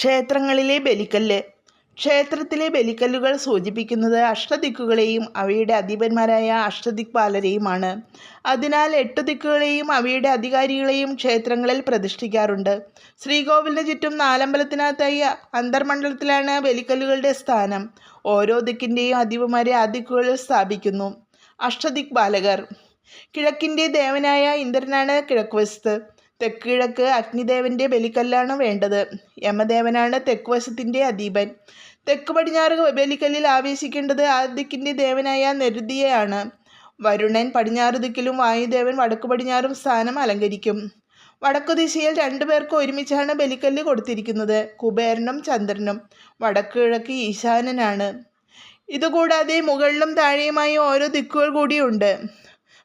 ക്ഷേത്രങ്ങളിലെ ബലിക്കല്ല്. ക്ഷേത്രത്തിലെ ബലിക്കല്ലുകൾ സൂചിപ്പിക്കുന്നത് അഷ്ടദിക്കുകളെയും അവയുടെ അധിപന്മാരായ അഷ്ടദിക്പാലരെയുമാണ് അതിനാൽ എട്ട് ദിക്കുകളെയും അവയുടെ അധികാരികളെയും ക്ഷേത്രങ്ങളിൽ പ്രതിഷ്ഠിക്കാറുണ്ട്. ശ്രീകോവിലിന് ചുറ്റും നാലമ്പലത്തിനകത്തായി അന്തർമണ്ഡലത്തിലാണ് ബലിക്കല്ലുകളുടെ സ്ഥാനം. ഓരോ ദിക്കിന്റെയും അധിപന്മാരെ ആ ദിക്കുകളിൽ സ്ഥാപിക്കുന്നു. അഷ്ടദിക്പാലകർ കിഴക്കിന്റെ ദേവനായ ഇന്ദ്രനാണ് കിഴക്കുവശത്ത് തെക്ക് അഗ്നിദേവന്റെ ബലിക്കല്ലാണ് വേണ്ടത്. യമദേവനാണ് തെക്കുവശത്തിന്റെ അധീപൻ. തെക്ക് പടിഞ്ഞാറ് ബലിക്കല്ലിൽ ആവേശിക്കേണ്ടത് ആ ദിക്കിന്റെ ദേവനായ നെരുതിയെയാണ് വരുണൻ പടിഞ്ഞാറ് ദിക്കിലും വായുദേവൻ വടക്കു പടിഞ്ഞാറും സ്ഥാനം അലങ്കരിക്കും. വടക്കു ദിശയിൽ രണ്ടു പേർക്ക് ഒരുമിച്ചാണ് ബലിക്കല്ല് കൊടുത്തിരിക്കുന്നത്. കുബേരനും ചന്ദ്രനും. വടക്ക് കിഴക്ക് ഈശാനനാണ്. ഇതുകൂടാതെ മുകളിലും താഴെയുമായി ഓരോ ദിക്കുകൾ കൂടിയുണ്ട്.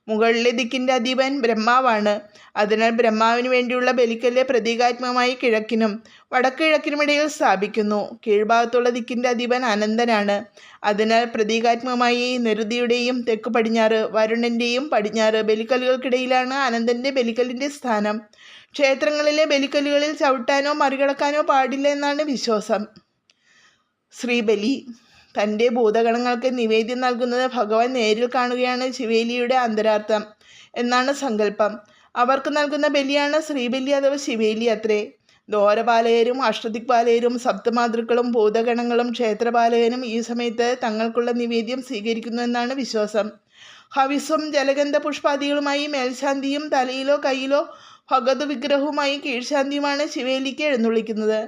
മുകളിലെ ദിക്കിന്റെ അധീപൻ ബ്രഹ്മാവാണ്. അതിനാൽ ബ്രഹ്മാവിന് വേണ്ടിയുള്ള ബലിക്കല്ല് പ്രതീകാത്മകമായി കിഴക്കിനും വടക്കിഴക്കിനുമിടയിൽ സ്ഥാപിക്കുന്നു. കീഴ്ഭാഗത്തുള്ള ദിക്കിന്റെ അധീപൻ അനന്തനാണ്. അതിനാൽ പ്രതീകാത്മകമായി നെരുതിയുടെയും തെക്ക് പടിഞ്ഞാറ് വരുണന്റെയും പടിഞ്ഞാറ് ബലിക്കല്ലുകൾക്കിടയിലാണ് അനന്തന്റെ ബലിക്കല്ലിന്റെ സ്ഥാനം. ക്ഷേത്രങ്ങളിലെ ബലിക്കല്ലുകളിൽ ചവിട്ടാനോ മറികടക്കാനോ പാടില്ല എന്നാണ് വിശ്വാസം. ശ്രീബലി തന്റെ ഭൂതഗണങ്ങൾക്ക് നിവേദ്യം നൽകുന്നത് ഭഗവാൻ നേരിൽ കാണുകയാണ് ശിവേലിയുടെ അന്തരാർത്ഥം എന്നാണ് സങ്കല്പം. അവർക്ക് നൽകുന്ന ബലിയാണ് ശ്രീബലി അഥവാ ശിവേലി അത്രേ. ദോരപാലകരും അഷ്ടദിക്പാലകരും സപ്തമാതൃക്കളും ഭൂതഗണങ്ങളും ക്ഷേത്രപാലകനും ഈ സമയത്ത് തങ്ങൾക്കുള്ള നിവേദ്യം സ്വീകരിക്കുന്നു എന്നാണ് വിശ്വാസം. ഹവിസും ജലഗന്ധ പുഷ്പാദികളുമായി മേൽശാന്തിയും തലയിലോ കയ്യിലോ ഭഗത് വിഗ്രഹവുമായി കീഴ്ശാന്തിയുമാണ് ശിവേലിക്ക് എഴുന്നള്ളിക്കുന്നത്.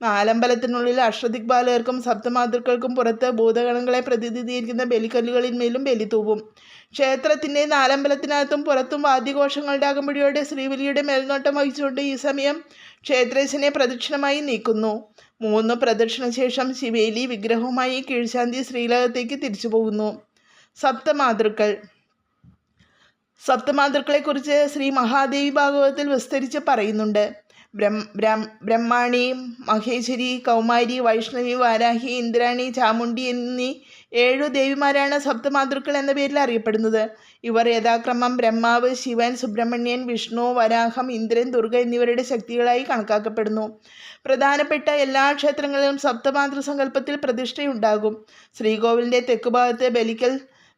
നാലമ്പലത്തിനുള്ളിൽ അഷ്ടദിക്പാലകർക്കും സപ്തമാതൃക്കൾക്കും പുറത്ത് ഭൂതഗണങ്ങളെ പ്രതിനിധീകരിക്കുന്ന ബലിക്കല്ലുകളിന്മേലും ബലി തൂവും ക്ഷേത്രത്തിന്റെ നാലമ്പലത്തിനകത്തും പുറത്തും വാദ്യഘോഷങ്ങളുടെ അകമ്പടിയോടെ ശ്രീവലിയുടെ മേൽനോട്ടം വഹിച്ചുകൊണ്ട് ഈ സമയം ക്ഷേത്രേശനെ പ്രദക്ഷിണമായി നീക്കുന്നു. മൂന്ന് പ്രദക്ഷിണ ശേഷം ശിവേലി വിഗ്രഹവുമായി കീഴ്ശാന്തി ശ്രീലകത്തേക്ക് തിരിച്ചു പോകുന്നു സപ്തമാതൃക്കൾ. സപ്തമാതൃക്കളെക്കുറിച്ച് ശ്രീ മഹാദേവി ഭാഗവതത്തിൽ വിസ്തരിച്ച് പറയുന്നുണ്ട്. ബ്രഹ്മാണി മഹേശ്വരി കൗമാരി വൈഷ്ണവി വാരാഹി ഇന്ദ്രാണി ചാമുണ്ടി എന്നീ ഏഴു ദേവിമാരാണ് സപ്തമാതൃക്കൾ എന്ന പേരിൽ അറിയപ്പെടുന്നത്. ഇവർ യഥാക്രമം ബ്രഹ്മാവ് ശിവൻ സുബ്രഹ്മണ്യൻ വിഷ്ണു വരാഹം ഇന്ദ്രൻ ദുർഗ എന്നിവരുടെ ശക്തികളായി കണക്കാക്കപ്പെടുന്നു. പ്രധാനപ്പെട്ട എല്ലാ ക്ഷേത്രങ്ങളിലും സപ്തമാതൃ സങ്കല്പത്തിൽ പ്രതിഷ്ഠയുണ്ടാകും. ശ്രീകോവിലിന്റെ തെക്കുഭാഗത്ത് ബലിക്കൽ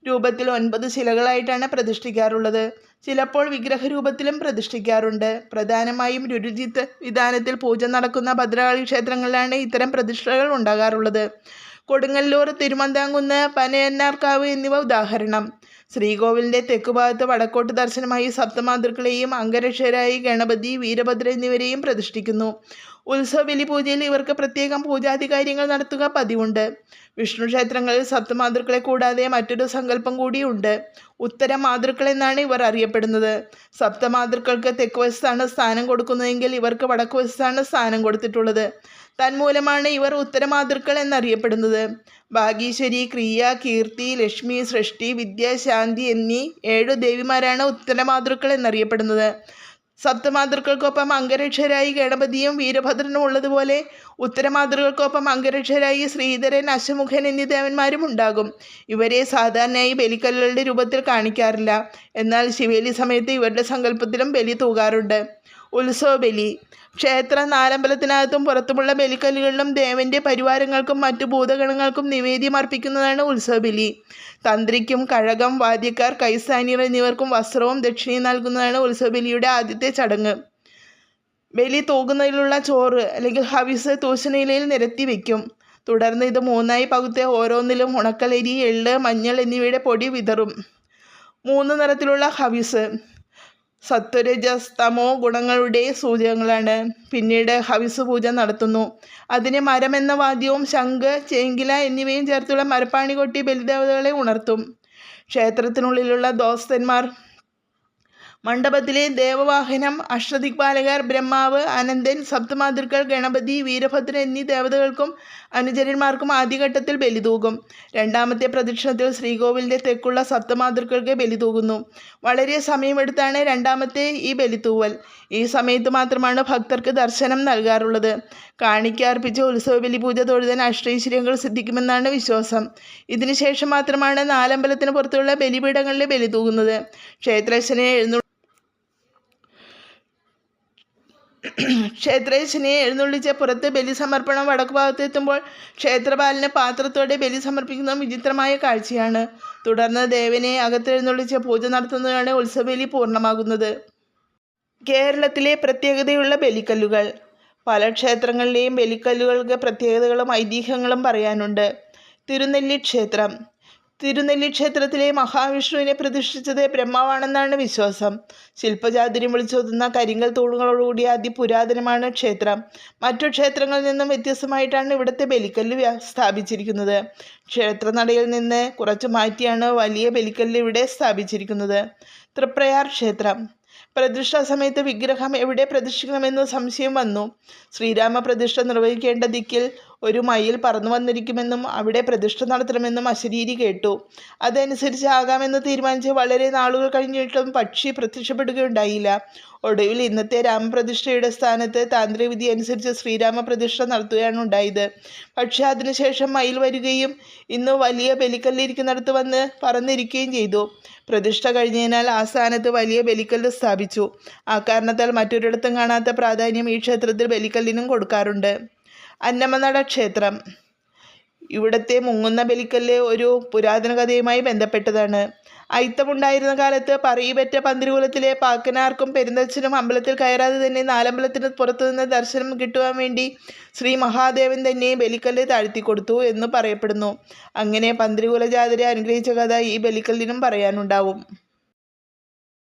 രൂപത്തിൽ ഒൻപത് ശിലകളായിട്ടാണ് പ്രതിഷ്ഠിക്കാറുള്ളത്. ചിലപ്പോൾ വിഗ്രഹരൂപത്തിലും പ്രതിഷ്ഠിക്കാറുണ്ട്. പ്രധാനമായും രുരുചിത്ത് വിധാനത്തിൽ പൂജ നടക്കുന്ന ഭദ്രകാളി ക്ഷേത്രങ്ങളിലാണ് ഇത്തരം പ്രതിഷ്ഠകൾ ഉണ്ടാകാറുള്ളത്. കൊടുങ്ങല്ലൂർ തിരുമന്താംകുന്ന് പനയന്നാർക്കാവ് എന്നിവ ഉദാഹരണം. ശ്രീകോവിലിന്റെ തെക്കുഭാഗത്ത് വടക്കോട്ട് ദർശനമായി സപ്തമാതൃക്കളെയും അംഗരക്ഷരായി ഗണപതി വീരഭദ്ര എന്നിവരെയും പ്രതിഷ്ഠിക്കുന്നു. ഉത്സവ ബലി പൂജയിൽ ഇവർക്ക് പ്രത്യേകം പൂജാധികാര്യങ്ങൾ നടത്തുക പതിവുണ്ട്. വിഷ്ണു ക്ഷേത്രങ്ങളിൽ സപ്തമാതൃക്കളെ കൂടാതെ മറ്റൊരു സങ്കല്പം കൂടിയുണ്ട് ഉത്തര മാതൃക്കൾ എന്നാണ് ഇവർ അറിയപ്പെടുന്നത്. സപ്തമാതൃക്കൾക്ക് തെക്ക് വശത്താണ് സ്ഥാനം കൊടുക്കുന്നതെങ്കിൽ ഇവർക്ക് വടക്ക് വശത്താണ് സ്ഥാനം കൊടുത്തിട്ടുള്ളത്. തന്മൂലമാണ് ഇവർ ഉത്തരമാതൃക്കൾ എന്നറിയപ്പെടുന്നത്. ഭാഗീശ്വരി ക്രിയ കീർത്തി ലക്ഷ്മി സൃഷ്ടി വിദ്യ ശാന്തി എന്നീ ഏഴു ദേവിമാരാണ് ഉത്തരമാതൃക്കൾ എന്നറിയപ്പെടുന്നത്. സപ്തമാതൃക്കൾക്കൊപ്പം അംഗരക്ഷരായി ഗണപതിയും വീരഭദ്രനും ഉള്ളതുപോലെ ഉത്തരമാതൃകൾക്കൊപ്പം അംഗരക്ഷരായി ശ്രീധരൻ അശമുഖൻ എന്നീ ദേവന്മാരും ഉണ്ടാകും. ഇവരെ സാധാരണയായി ബലിക്കല്ലുകളുടെ രൂപത്തിൽ കാണിക്കാറില്ല. എന്നാൽ ശിവേലി സമയത്ത് ഇവരുടെ സങ്കല്പത്തിലും ബലി തൂകാറുണ്ട്. ഉത്സവ ബലി ക്ഷേത്ര നാലമ്പലത്തിനകത്തും പുറത്തുമുള്ള ബലിക്കല്ലുകളിലും ദേവന്റെ പരിവാരങ്ങൾക്കും മറ്റു ഭൂതഗണങ്ങൾക്കും നിവേദ്യം അർപ്പിക്കുന്നതാണ് ഉത്സവബലി. തന്ത്രിക്കും കഴകം വാദ്യക്കാർ കൈസാനിയർ എന്നിവർക്കും വസ്ത്രവും ദക്ഷിണയും നൽകുന്നതാണ് ഉത്സവബലിയുടെ ആദ്യത്തെ ചടങ്ങ്. ബലി തൂകുന്നതിലുള്ള ചോറ് അല്ലെങ്കിൽ ഹവിസ് തൂശനിലയിൽ നിരത്തി വയ്ക്കും തുടർന്ന് ഇത് മൂന്നായി പകുത്ത് ഓരോന്നിലും ഉണക്കലരി എള്ള് മഞ്ഞൾ എന്നിവയുടെ പൊടി വിതറും. മൂന്ന് നിറത്തിലുള്ള ഹവിസ്. സത്വരജസ് തമോ ഗുണങ്ങളുടെ സൂചകങ്ങളാണ്. പിന്നീട് ഹവിസ് പൂജ നടത്തുന്നു. അതിന് മരം എന്ന വാദ്യവും ശംഖ് ചേങ്കില എന്നിവയും ചേർത്തുള്ള മരപ്പാണി കൊട്ടി ബലിദേവതകളെ ഉണർത്തും. ക്ഷേത്രത്തിനുള്ളിലുള്ള ദോസ്തന്മാർ മണ്ഡപത്തിലെ ദേവവാഹനം അഷ്ടദിക്പാലകർ ബ്രഹ്മാവ് അനന്തൻ സപ്തമാതൃക്കൾ ഗണപതി വീരഭദ്രൻ എന്നീ ദേവതകൾക്കും അനുചരന്മാർക്കും ആദ്യഘട്ടത്തിൽ ബലിതൂകും. രണ്ടാമത്തെ പ്രദക്ഷിണത്തിൽ ശ്രീകോവിലിന്റെ തെക്കുള്ള സപ്തമാതൃക്കൾക്ക് ബലിതൂകുന്നു. വളരെ സമയമെടുത്താണ് രണ്ടാമത്തെ ഈ ബലിത്തൂവൽ. ഈ സമയത്ത് മാത്രമാണ് ഭക്തർക്ക് ദർശനം നൽകാറുള്ളത്. കാണിക്ക അർപ്പിച്ച ഉത്സവ ബലി പൂജ തൊഴുതൻ അഷ്ടൈശ്വര്യങ്ങൾ സിദ്ധിക്കുമെന്നാണ് വിശ്വാസം. ഇതിനുശേഷം മാത്രമാണ് നാലമ്പലത്തിന് പുറത്തുള്ള ബലിപീഠങ്ങളിൽ ബലി തൂകുന്നത് ക്ഷേത്രേശനെ എഴുന്നു ക്ഷേത്രേശനെ എഴുന്നള്ളിച്ച് പുറത്ത് ബലിസമർപ്പണം സമർപ്പണം വടക്ക് ഭാഗത്തെത്തുമ്പോൾ ക്ഷേത്രപാലന് പാത്രത്തോടെ ബലി സമർപ്പിക്കുന്ന വിചിത്രമായ കാഴ്ചയാണ്. തുടർന്ന് ദേവനെ അകത്തെഴുന്നള്ളിച്ച് പൂജ നടത്തുന്നതാണ് ഉത്സവബലി പൂർണമാകുന്നത്. കേരളത്തിലെ പ്രത്യേകതയുള്ള ബലിക്കല്ലുകൾ. പല ക്ഷേത്രങ്ങളിലെയും ബലിക്കല്ലുകൾക്ക് പ്രത്യേകതകളും ഐതിഹ്യങ്ങളും പറയാനുണ്ട്. തിരുനെല്ലി ക്ഷേത്രം. തിരുനെല്ലി ക്ഷേത്രത്തിലെ മഹാവിഷ്ണുവിനെ പ്രതിഷ്ഠിച്ചത് ബ്രഹ്മാവാണെന്നാണ് വിശ്വാസം. ശില്പചാതുര്യം വിളിച്ചോതുന്ന കരിങ്കൽ തൂണുകളോടുകൂടിയ അതിപുരാതനമാണ് ക്ഷേത്രം. മറ്റു ക്ഷേത്രങ്ങളിൽ നിന്നും വ്യത്യസ്തമായിട്ടാണ് ഇവിടുത്തെ ബലിക്കല്ല് സ്ഥാപിച്ചിരിക്കുന്നത്. ക്ഷേത്രനടയിൽ നിന്ന് കുറച്ച് മാറ്റിയാണ് വലിയ ബലിക്കല്ല് ഇവിടെ സ്ഥാപിച്ചിരിക്കുന്നത്. തൃപ്രയാർ ക്ഷേത്രം. പ്രതിഷ്ഠാ സമയത്ത് വിഗ്രഹം എവിടെ പ്രതിഷ്ഠിക്കണമെന്ന് സംശയം വന്നു. ശ്രീരാമ പ്രതിഷ്ഠ നിർവഹിക്കേണ്ട ദിക്കിൽ ഒരു മയിൽ പറന്നു വന്നിരിക്കുമെന്നും അവിടെ പ്രതിഷ്ഠ നടത്തണമെന്നും അശരീരി കേട്ടു. അതനുസരിച്ച് ആകാമെന്ന് തീരുമാനിച്ച് വളരെ നാളുകൾ കഴിഞ്ഞിട്ടും പക്ഷി പ്രത്യക്ഷപ്പെടുകയുണ്ടായില്ല. ഒടുവിൽ ഇന്നത്തെ രാമപ്രതിഷ്ഠയുടെ സ്ഥാനത്ത് താന്ത്രികവിധി അനുസരിച്ച് ശ്രീരാമ പ്രതിഷ്ഠ നടത്തുകയാണ് ഉണ്ടായത്. പക്ഷേ അതിനുശേഷം മയിൽ വരികയും ഇന്ന് വലിയ ബലിക്കല്ലിരിക്കുന്നിടത്ത് വന്ന് പറന്നിരിക്കുകയും ചെയ്തു. പ്രതിഷ്ഠ കഴിഞ്ഞതിനാൽ ആ സ്ഥാനത്ത് വലിയ ബലിക്കല്ല് സ്ഥാപിച്ചു. ആ കാരണത്താൽ മറ്റൊരിടത്തും കാണാത്ത പ്രാധാന്യം ഈ ക്ഷേത്രത്തിൽ ബലിക്കല്ലിനും കൊടുക്കാറുണ്ട്. അന്നമനട ക്ഷേത്രം. ഇവിടുത്തെ മുങ്ങുന്ന ബലിക്കല്ല് ഒരു പുരാതന കഥയുമായി ബന്ധപ്പെട്ടതാണ്. അയിത്തമുണ്ടായിരുന്ന കാലത്ത് പറയിപെറ്റ പന്തിരുകുലത്തിലെ പാക്കനാർക്കും പെരുന്തച്ഛനും അമ്പലത്തിൽ കയറാതെ തന്നെ നാലമ്പലത്തിന് പുറത്തുനിന്ന് ദർശനം കിട്ടുവാൻ വേണ്ടി ശ്രീ മഹാദേവൻ തന്നെ ബലിക്കല്ല് താഴ്ത്തിക്കൊടുത്തു എന്ന് പറയപ്പെടുന്നു. അങ്ങനെ പന്തിരുകുല ജാതരെ അനുഗ്രഹിച്ച കഥ ഈ ബലിക്കല്ലിനും പറയാനുണ്ടാവും.